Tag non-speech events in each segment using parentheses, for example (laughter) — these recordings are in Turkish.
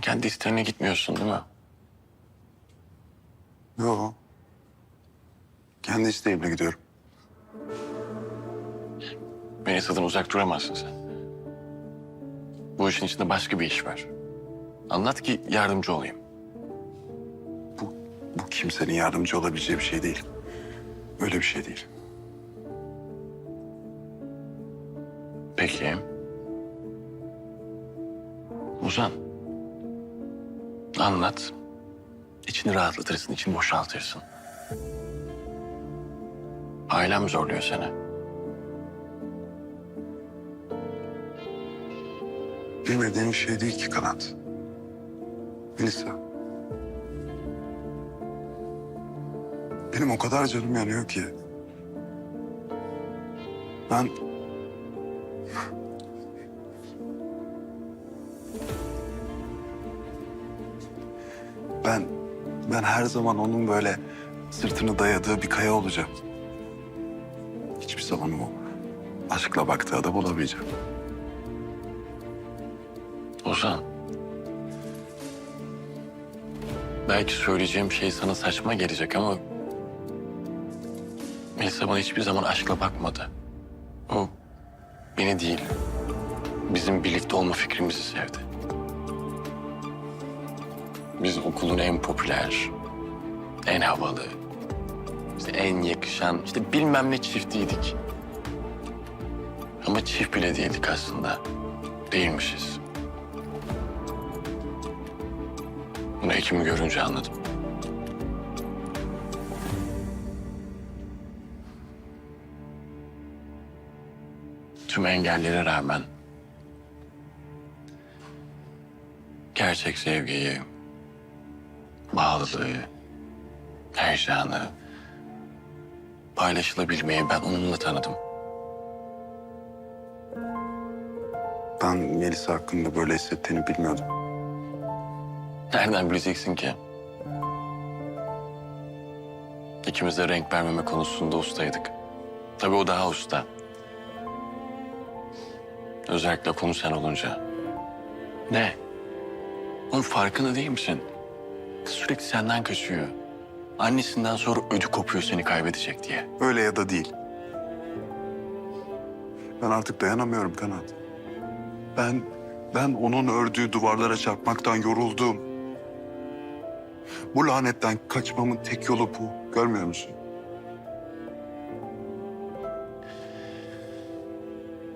Sen kendi isteğine gitmiyorsun değil mi? Yo. Kendi isteğimle gidiyorum. Melisa'dan uzak duramazsın sen. Bu işin içinde başka bir iş var. Anlat ki yardımcı olayım. Bu, bu kimsenin yardımcı olabileceği bir şey değil. Öyle bir şey değil. Peki. Ozan. Anlat. İçini rahatlatırsın, içini boşaltırsın. Ailem zorluyor seni. Bilmediğim şey değil ki Kanat. Melisa. Benim o kadar canım yanıyor ki. Ben... Ben her zaman onun böyle sırtını dayadığı bir kaya olacağım. Hiçbir zaman o aşkla baktığı adam olamayacağım. Ozan. Belki söyleyeceğim şey sana saçma gelecek ama... Melisa bana hiçbir zaman aşkla bakmadı. O beni değil, bizim birlikte olma fikrimizi sevdi. Biz okulun en popüler, en havalı, işte en yakışan, işte bilmem ne çiftiydik. Ama çift bile değildik aslında. Değilmişiz. Bunu Ekim'i görünce anladım. Tüm engellere rağmen gerçek sevgiyi, bağlılığı, heyecanı, paylaşılabilmeyi ben onunla tanıdım. Ben Melisa hakkında böyle hissettiğini bilmiyordum. Nereden bileceksin ki? İkimiz de renk vermeme konusunda ustaydık. Tabii o daha usta. Özellikle konu sen olunca. Ne? Onun farkında değil misin? Kız sürekli senden kaçıyor. Annesinden sonra ödü kopuyor seni kaybedecek diye. Öyle ya da değil. Ben artık dayanamıyorum Kanat. Ben, ben onun ördüğü duvarlara çarpmaktan yoruldum. Bu lanetten kaçmamın tek yolu bu. Görmüyor musun?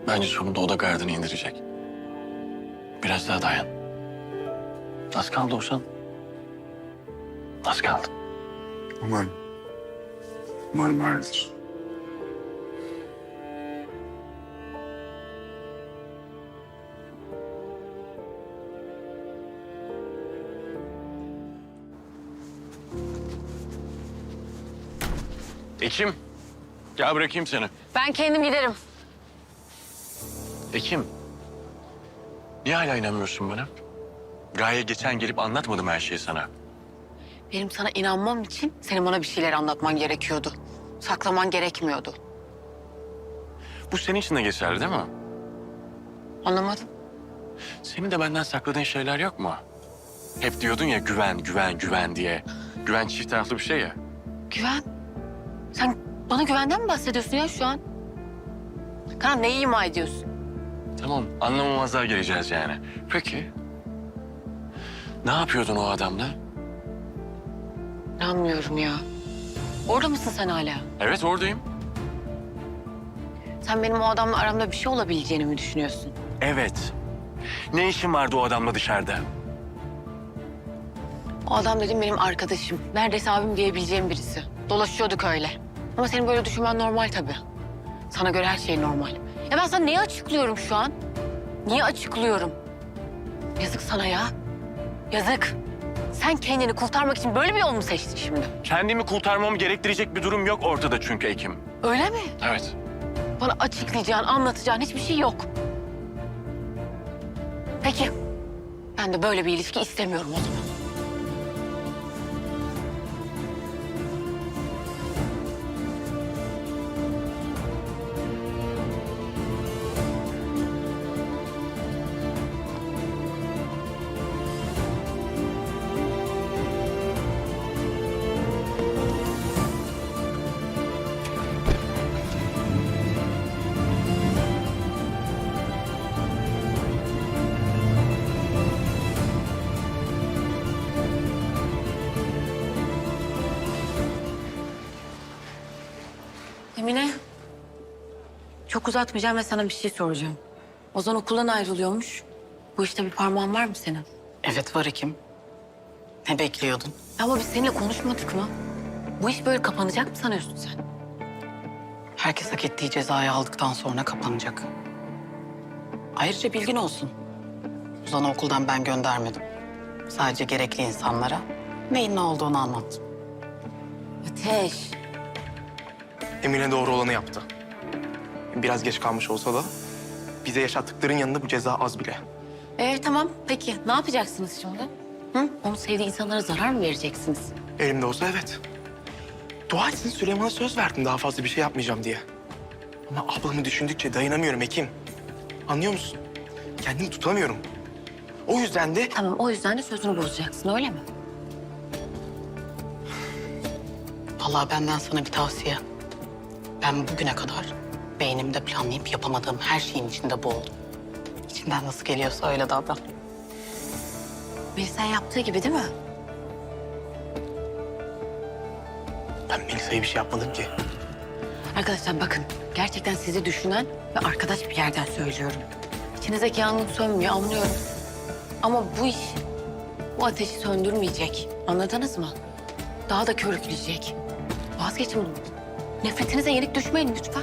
Bence sonunda o da gardını indirecek. Biraz daha dayan. Az kaldı Ozan. Az kaldı. Umarım. Umarım öyledir. Ekim. Gel bırakayım seni. Ben kendim giderim. Ekim. Niye hala inanmıyorsun bana? Gaye geçen gelip anlatmadım her şeyi sana. Benim sana inanmam için senin bana bir şeyler anlatman gerekiyordu. Saklaman gerekmiyordu. Bu senin için de geçerli değil mi? Anlamadım. Senin de benden sakladığın şeyler yok mu? Hep diyordun ya güven, güven, güven diye. Güven çift taraflı bir şey ya. Güven. Sen bana güvenden mi bahsediyorsun ya şu an? Karan neyi ima ediyorsun? Tamam, anlamamazlığa geleceğiz yani. Peki. Ne yapıyordun o adamla? İnanmıyorum ya. Orada mısın sen hala? Evet, oradayım. Sen benim o adamla aramda bir şey olabileceğini mi düşünüyorsun? Evet. Ne işin vardı o adamla dışarıda? O adam dedim benim arkadaşım. Neredeyse abim diyebileceğim birisi. Dolaşıyorduk öyle. Ama senin böyle düşünmen normal tabii. Sana göre her şey normal. Ya ben sana neyi açıklıyorum şu an? Niye açıklıyorum? Yazık sana ya. Yazık. Sen kendini kurtarmak için böyle bir yol mu seçtin şimdi? Kendimi kurtarmamı gerektirecek bir durum yok ortada çünkü Ekim. Öyle mi? Evet. Bana açıklayacağın, anlatacağın hiçbir şey yok. Peki. Ben de böyle bir ilişki istemiyorum o zaman. Çok uzatmayacağım ve sana bir şey soracağım. Ozan okuldan ayrılıyormuş. Bu işte bir parmağın var mı senin? Evet var Ekim. Ne bekliyordun? Ama biz seninle konuşmadık mı? Bu iş böyle kapanacak mı sanıyorsun sen? Herkes hak ettiği cezayı aldıktan sonra kapanacak. Ayrıca bilgin olsun. Ozan'ı okuldan ben göndermedim. Sadece gerekli insanlara neyin ne olduğunu anlattım. Ateş. Emine doğru olanı yaptı. Biraz geç kalmış olsa da bize yaşattıkların yanında bu ceza az bile. Ee tamam peki ne yapacaksınız şimdi? Hı? Onun sevdiği insanlara zarar mı vereceksiniz? Elimde olsa evet. Dua etsin Süleyman'a söz verdim daha fazla bir şey yapmayacağım diye. Ama ablamı düşündükçe dayanamıyorum Ekim. Anlıyor musun? Kendimi tutamıyorum. O yüzden de Tamam o yüzden de sözünü bozacaksın öyle mi? Vallahi benden sana bir tavsiye. Ben bugüne kadar beynimde planlayıp yapamadığım her şeyin içinde boğuldum. İçinden nasıl geliyorsa öyle davran. Melisa'nın yaptığı gibi değil mi? ben Melisa'ya bir şey yapmadım ki. Arkadaşlar bakın gerçekten sizi düşünen ve arkadaş bir yerden söylüyorum. İçinizdeki yangın sönmüyor anlıyorum. Ama bu iş bu ateşi söndürmeyecek. Anladınız mı? Daha da körükleyecek. Vazgeçin bundan. Nefretinize yenik düşmeyin lütfen.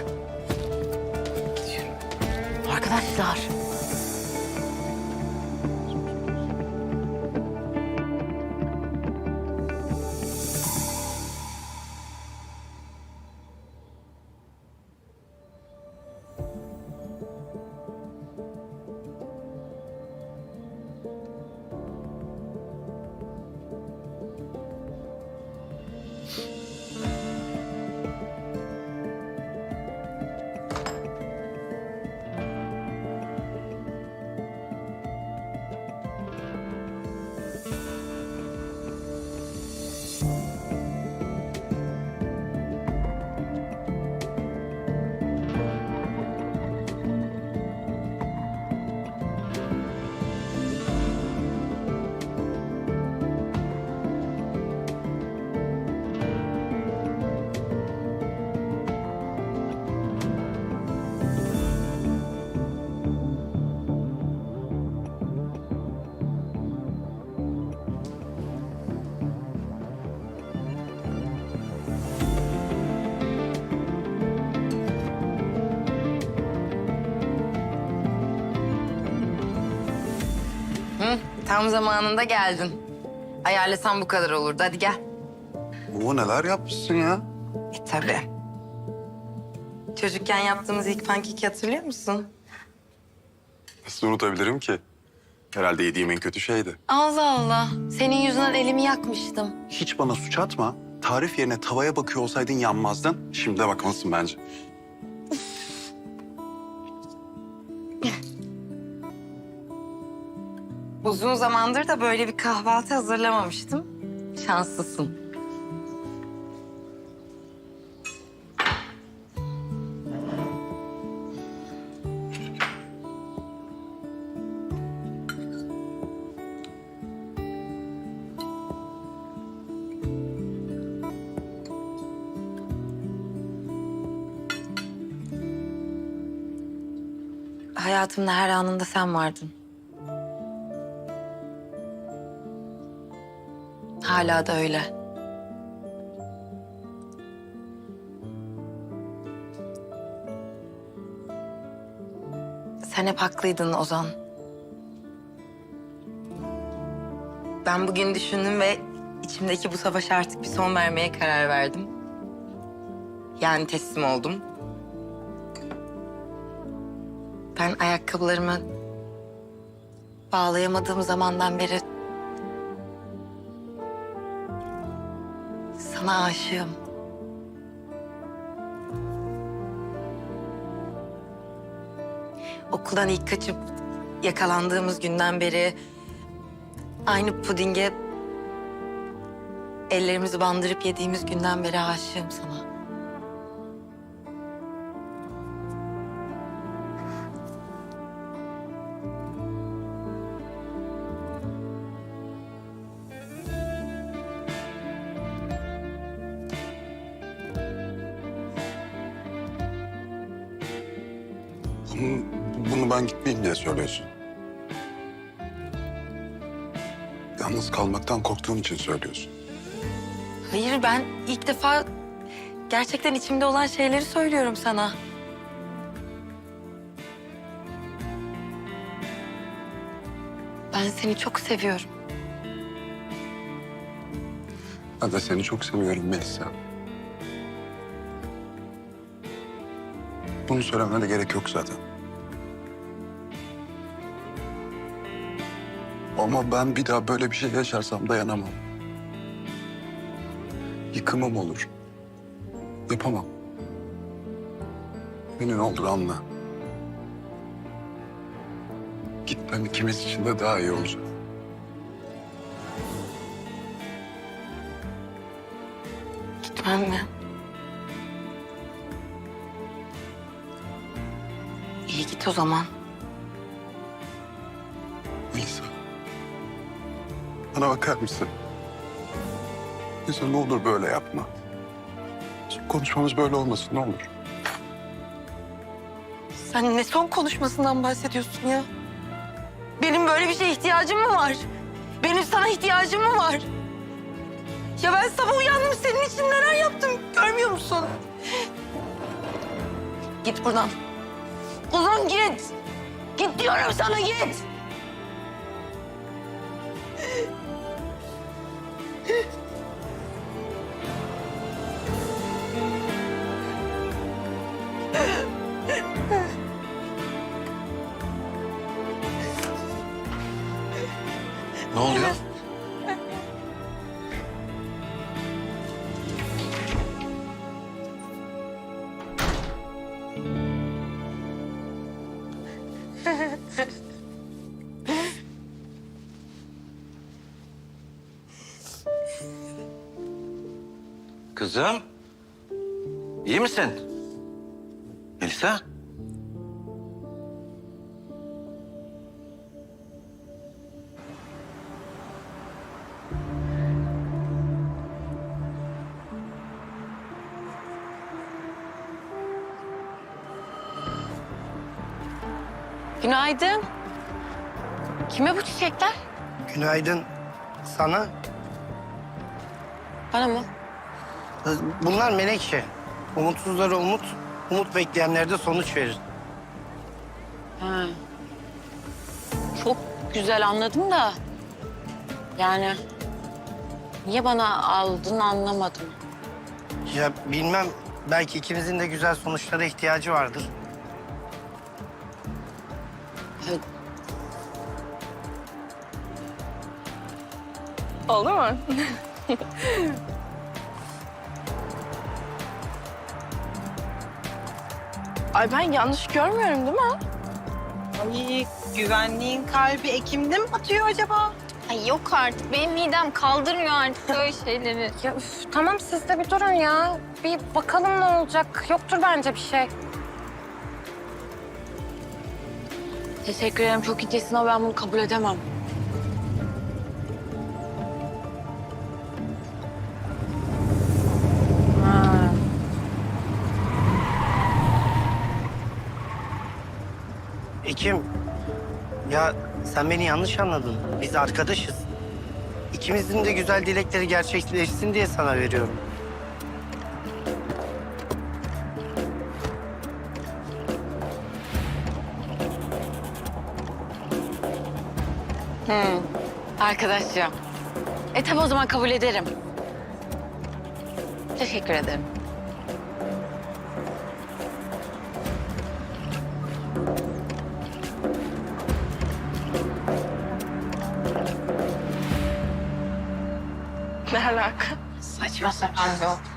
Arkadaşlar. Tam zamanında geldin. Ayarlasam bu kadar olurdu. Hadi gel. Oo neler yapmışsın ya? E tabii. Çocukken yaptığımız ilk pankeki hatırlıyor musun? Nasıl unutabilirim ki? Herhalde yediğim en kötü şeydi. Allah Allah. Senin yüzünden elimi yakmıştım. Hiç bana suç atma. Tarif yerine tavaya bakıyor olsaydın yanmazdın. Şimdi de bakmalısın bence. Uzun zamandır da böyle bir kahvaltı hazırlamamıştım. Şanslısın. Hayatımda her anında sen vardın. Hala da öyle. Sen hep haklıydın Ozan. Ben bugün düşündüm ve içimdeki bu savaşa artık bir son vermeye karar verdim. Yani teslim oldum. Ben ayakkabılarımı bağlayamadığım zamandan beri Sana aşığım. Okuldan ilk kaçıp yakalandığımız günden beri aynı pudinge ellerimizi bandırıp yediğimiz günden beri aşığım sana. Ben gitmeyeyim diye söylüyorsun. Yalnız kalmaktan korktuğun için söylüyorsun. Hayır ben ilk defa gerçekten içimde olan şeyleri söylüyorum sana. Ben seni çok seviyorum. Ben de seni çok seviyorum Melisa. Bunu söylemene gerek yok zaten. Ama ben bir daha böyle bir şey yaşarsam dayanamam. Yıkımım olur. Yapamam. Beni ne olur anla. Gitmem ikimiz için de daha iyi olacak. Gitmem mi? İyi git o zaman. Bana bakar mısın? Melisa ne olur böyle yapma. Konuşmamız böyle olmasın ne olur. Sen ne son konuşmasından bahsediyorsun ya? Benim böyle bir şeye ihtiyacım mı var? Benim sana ihtiyacım mı var? Ya ben sabah uyandım senin için neler yaptım görmüyor musun? Git buradan. Uzun git. Git diyorum sana git. Kızım. iyi misin? Melisa. Günaydın. Kime bu çiçekler? Günaydın sana. Bana mı? Bunlar menekşe. Umutsuzlara umut, umut bekleyenlere de sonuç verir. Ha. Çok güzel anladım da. Yani niye bana aldın anlamadım. Ya bilmem, belki ikimizin de güzel sonuçlara ihtiyacı vardır. Oldu mu? (laughs) Ay ben yanlış görmüyorum değil mi? Ay güvenliğin kalbi Ekim'de mi atıyor acaba? Ay yok artık. Benim midem kaldırmıyor artık böyle şeyleri. (laughs) Ya üf, tamam siz de bir durun ya. Bir bakalım ne olacak. Yoktur bence bir şey. Teşekkür ederim çok incesin ama ben bunu kabul edemem. Ya sen beni yanlış anladın. Biz arkadaşız. İkimizin de güzel dilekleri gerçekleşsin diye sana veriyorum. Arkadaşça. E tabii o zaman kabul ederim. Teşekkür ederim. Alaka? Saçma sapan. Hoş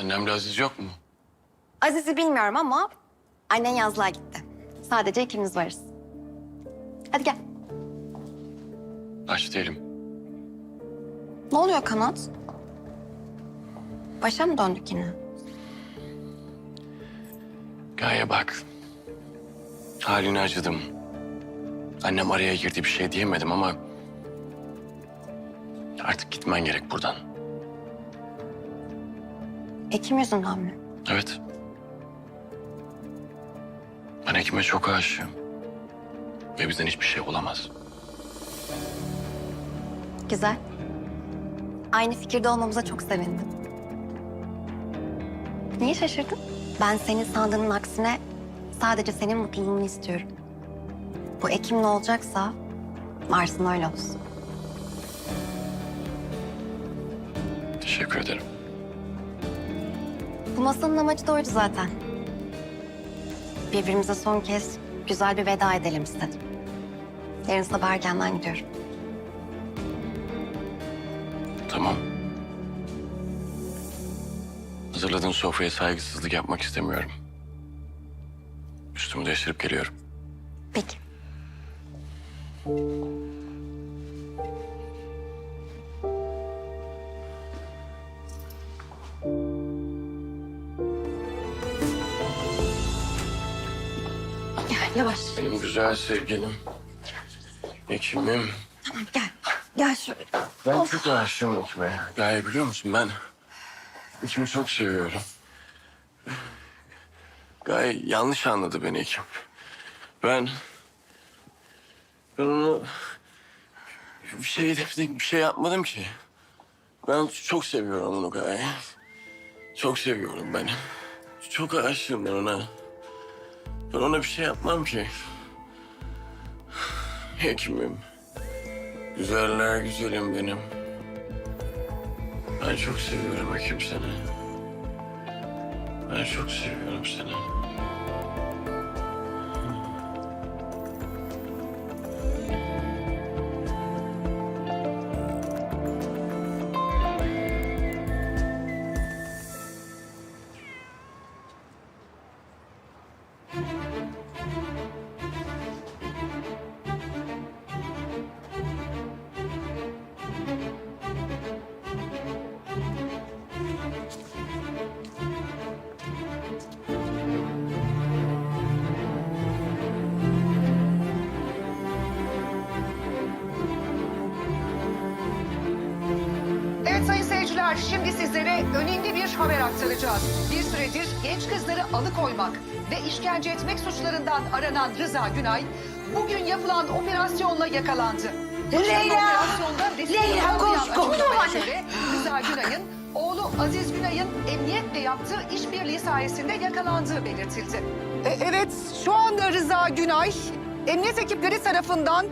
Annemle Aziz yok mu? Aziz'i bilmiyorum ama annen yazlığa gitti. Sadece ikimiz varız. Hadi gel. Aç değilim. Ne oluyor Kanat? Başa mı döndük yine? Gaye bak. Haline acıdım. Annem araya girdi bir şey diyemedim ama... Artık gitmen gerek buradan. Ekim yüzünden mi? Evet. Ben Ekim'e çok aşığım. Ve bizden hiçbir şey olamaz. Güzel. Aynı fikirde olmamıza çok sevindim. Niye şaşırdın? Ben senin sandığının aksine sadece senin mutluluğunu istiyorum. Bu Ekim ne olacaksa varsın öyle olsun. Teşekkür ederim. Bu masanın amacı da oydu zaten. Birbirimize son kez güzel bir veda edelim istedim. Yarın sabah erkenden gidiyorum. Tamam. Hazırladığın sofraya saygısızlık yapmak istemiyorum. Üstümü değiştirip geliyorum. Peki. Yavaş. Benim güzel sevgilim. Ekim'im. Gel. Gel şöyle. Ben çok aşığım Ekim'e. Gaye biliyor musun ben Ekim'i çok seviyorum. Gaye yanlış anladı beni Ekim. Ben... Ben onu... Bir şey, bir şey yapmadım ki. Ben çok seviyorum onu Gaye. Çok seviyorum ben. Çok aşığım ben ona. Ben ona bir şey yapmam ki. Ekim'im. Güzeller güzelim benim. Ben çok seviyorum Ekim seni. Ben çok seviyorum seni. Seyirciler, şimdi sizlere önemli bir haber aktaracağız. Bir süredir genç kızları alıkoymak ve işkence etmek suçlarından aranan Rıza Günay, bugün yapılan operasyonla yakalandı. Leyla! Leyla, olmayan koş, koş. açıklamaya göre Rıza Günay'ın oğlu Aziz Günay'ın emniyetle yaptığı işbirliği sayesinde yakalandığı belirtildi. E, evet, şu anda Rıza Günay emniyet ekipleri tarafından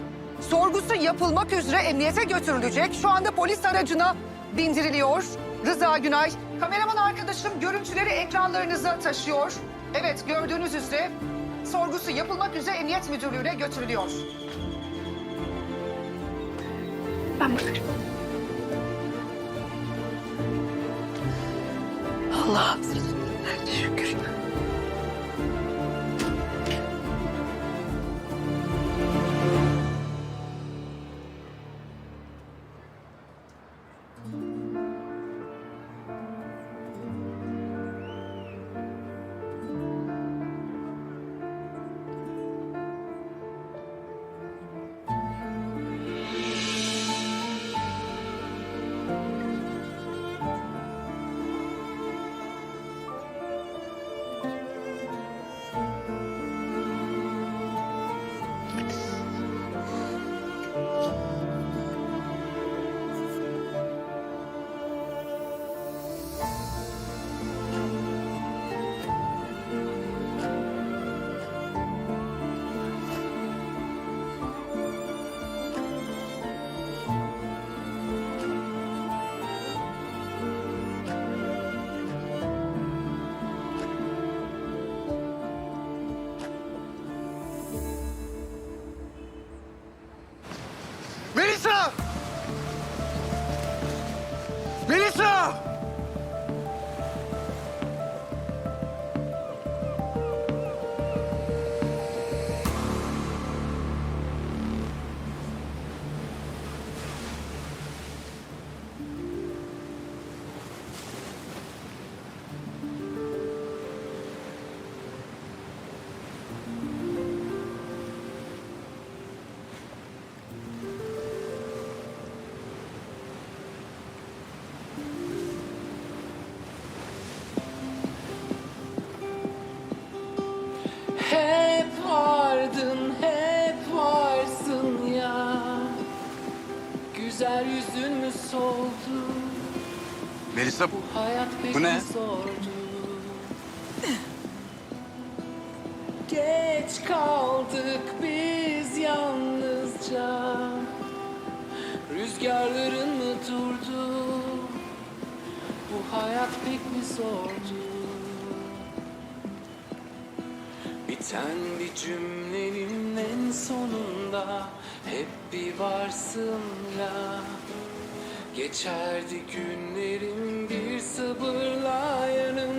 sorgusu yapılmak üzere emniyete götürülecek. Şu anda polis aracına bindiriliyor. Rıza Günay, kameraman arkadaşım görüntüleri ekranlarınıza taşıyor. Evet, gördüğünüz üzere sorgusu yapılmak üzere emniyet müdürlüğüne götürülüyor. Allah'ım şükür. Melisa Hayat pek Bu ne? zordu? Geç kaldık biz yalnızca Rüzgarların mı durdu? Bu hayat pek mi zordu? Biten bir cümlenin en sonunda Hep bir varsın ya Geçerdi günlerim bir sabırla yanımda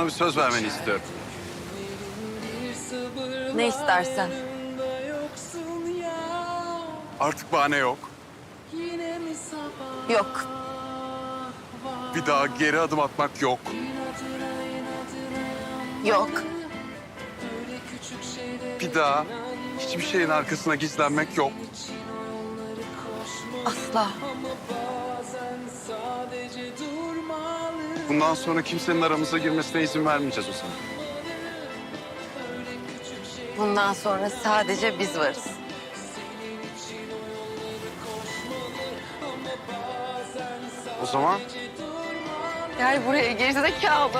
bana bir söz vermeni istiyorum. Ne istersen. Artık bahane yok. Yok. Bir daha geri adım atmak yok. Yok. Bir daha hiçbir şeyin arkasına gizlenmek yok. Asla. Bundan sonra kimsenin aramıza girmesine izin vermeyeceğiz o zaman. Bundan sonra sadece biz varız. O zaman Gel buraya gerizekalı.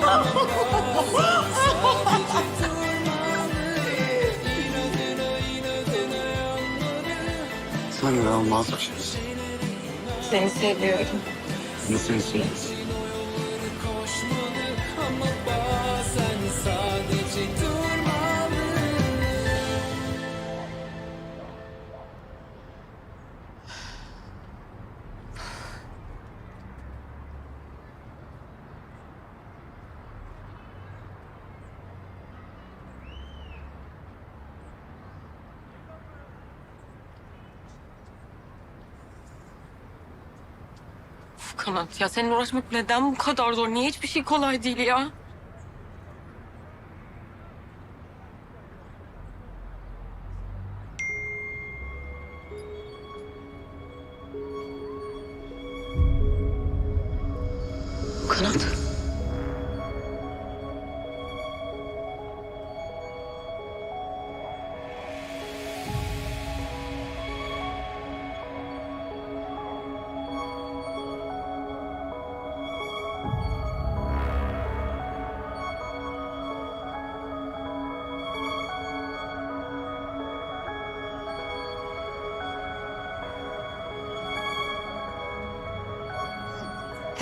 (laughs) inanılmaz bir şeysin. Seni seviyorum. Nasıl insan? koşmalı Kanat ya seninle uğraşmak neden bu kadar zor? Niye hiçbir şey kolay değil ya?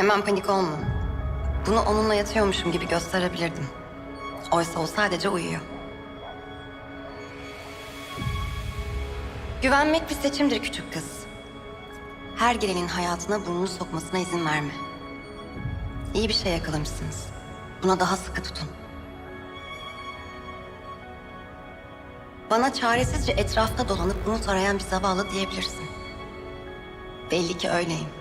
Hemen panik olma. Bunu onunla yatıyormuşum gibi gösterebilirdim. Oysa o sadece uyuyor. Güvenmek bir seçimdir küçük kız. Her gelenin hayatına burnunu sokmasına izin verme. İyi bir şey yakalamışsınız. Buna daha sıkı tutun. Bana çaresizce etrafta dolanıp umut arayan bir zavallı diyebilirsin. Belli ki öyleyim.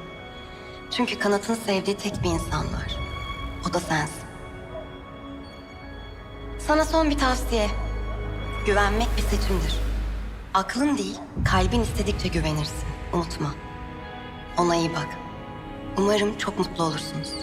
Çünkü kanatın sevdiği tek bir insan var. O da sensin. Sana son bir tavsiye. Güvenmek bir seçimdir. Aklın değil, kalbin istedikçe güvenirsin. Unutma. Ona iyi bak. Umarım çok mutlu olursunuz.